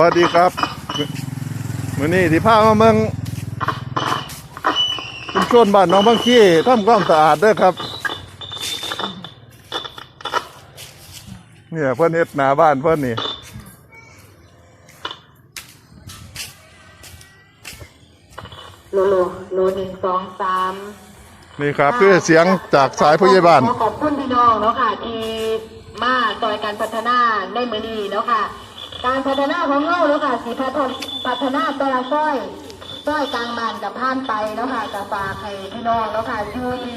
สวัสดีครับมื้อนี้ที่พามาเมืองชุมชนบ้านหน้องบางขี้ทำความสะอาดเด้อครับเนี่ยเพิ่นเฮ็ดหน้าบ้านเพิ่นนี่โลโลโลหนึ่งสองสามนี่ครับคือเสียงจากสายผู้ใหญ่บ้านขอขอบคุณพี่น้องเนาะค่ะที่มาซอยการพัฒนาในมือนี้เนาะค่ะ การพัฒนาของเราเนาะค่ะสีพัฒนพัฒนาแตละซ้อยซ้อยกลางบ้านกับผ่านไปเนาะค่ะกับฝากให้พี่น้องเนาะค่ะอยู่ที่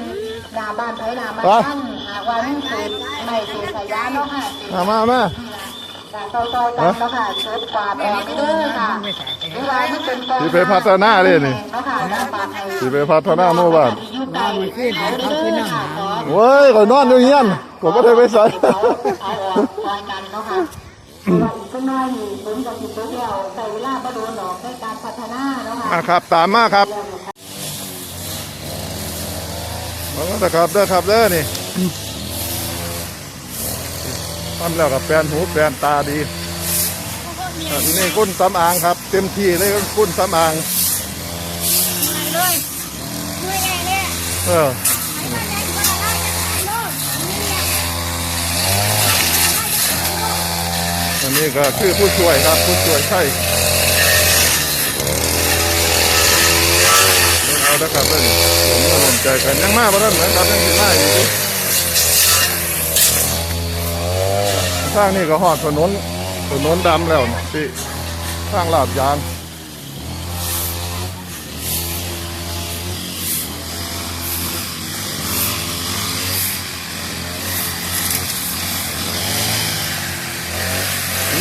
หน้าบ้านไผหน้ามันตั้งหากว่ามีเศษไม่เศษสายยางเนาะค่ะมามามาการต่อต่อกันเนาะค่ะเช็ดกวาดออกเด้อค่ะหรือว่ามันเป็นกองสิไปพัฒนาเลยนี่เนาะค่ะหน้าบ้านไผสิไปพัฒนาหมู่บ้านอยู่ไกลขึ้นเขาขึ้นค่ะขอโว้ยข่อยนอนอยู่เฮียนก็บ่ได้ไปใส่เอาเอาออ กซอยกันเนาะค่ะเพราะว่าอีกสักหน้อยนี่ผมกับสิบเดียวใส่เวลาบ่โดนหรอกในการพัฒนาเนาะค่ะมาครับตามมาครับมาแล้วนะครับเด้อครับเด้อนี่ทำแล้วกับแปลนหูแปลนตาดีอันนี่กุ้นสำอางครับ เต็มที่เลยกุ้นสำอาง เลยช่วยไงเนี่ยเออ ไหนมาไหนมาเล่าจะไหนลูกนี่เนี่ย อั นี่ก็คือผู้ช่วยครับ ผู้ช่วยใช่เอาละครับเพื่อนผมก็ลงใจกันยังมาบ่ทันเหมือนกันยังสิมาอยู่ทางนี้ก็หอดถนนถนนดำแล้วนะที่ทางลาดยาง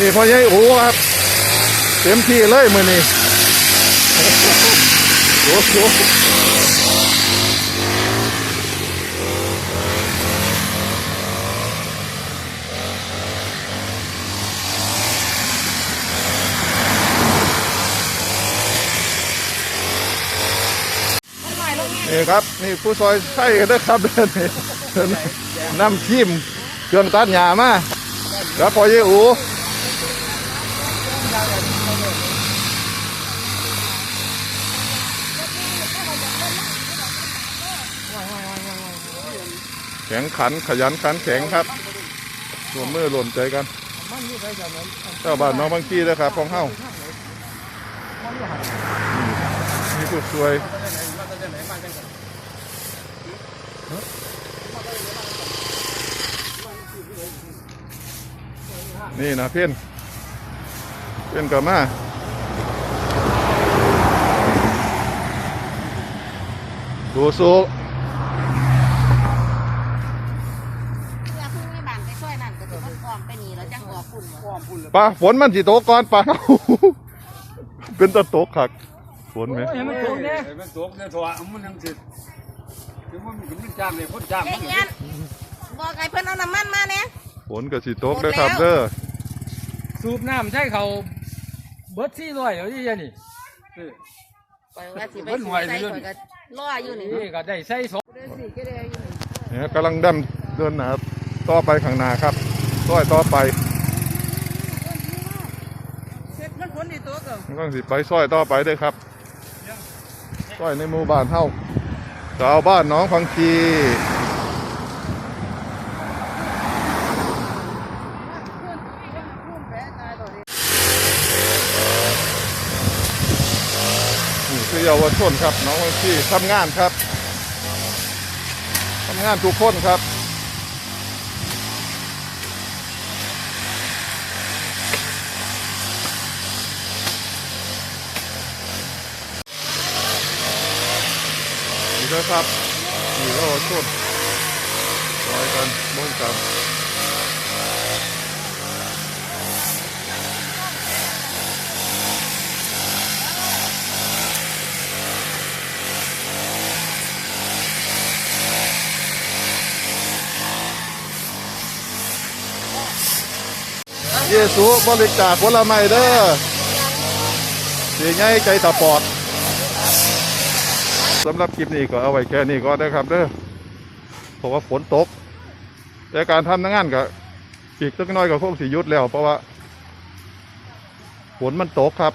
นี่พ่อใหญ่โอ้ครับเต็มที่เลยมือนี้โอ้โหนี่ครับ นี่ผู้ซอยใช่กันนะครับเดินน้ำทิมเครื่องตัดหญ้ามาแล้วพอเยอู แข็งขันขยันขันแข็งครับรวมมือรวมใจกัน เจ้าบ้านน้องบางกี้นะครับของเฮานี่ผู้ช่วยนี่นะเพี้ยน เพี้ยนกับมาดูสูเพื่อพึ่งไม่บานไปช่วยนั่นก็จะมันออมไปนี่แล้วจังออกฝุ่นออมฝุ่นปลาฝนมันสิตกก่อนปลาเป็นตะตกขักฝนไหมเห็นมันตกเนี่ยเห็นมันตกเนี่ยถั่วมันยังสิถึงว่ามันมันจ้างเลยคนจ้างเด็มักนเงี้ยบอกไอ้เพื่อนเอาน้ำมันมาเนี่ยฝนก็สิตกเด้อครับเด้อสูบน้ำใช่เขา เบิดซี่ร้อยเดี๋ยวนี้นี่ปล่อยว่าสิไปสูบใส่ข่อยก็รออยู่นี่นี่ก็ได้ใส่สองเนี่ยกำลังดํเดินหนาต่อไปข้างหน้าครับต้อยต่อไปมันฝนดีตัวก็มันก็สิไปซอยต่อไปเด้อครับซอยในหมู่บ้านเฮาชาวบ้านหน้องพังคีนี่คือ เยาวชนครับน้องพังคีทำงานครับทำงานทุกคนครับนี่นะครับนี่ก็ชุดซอยกันบ้นกัน เยซูบริจาคผลไม้เด้อสีไงใจสปอดสำหรับคลิปนี้ก็เอาไว้แค่นี้ก็ได้ครับเด้อเพราะว่าฝนตก แต่การทำงานก็อีกสักน้อยก็คงสิยุดแล้ว เพราะว่าฝนมันตกครับ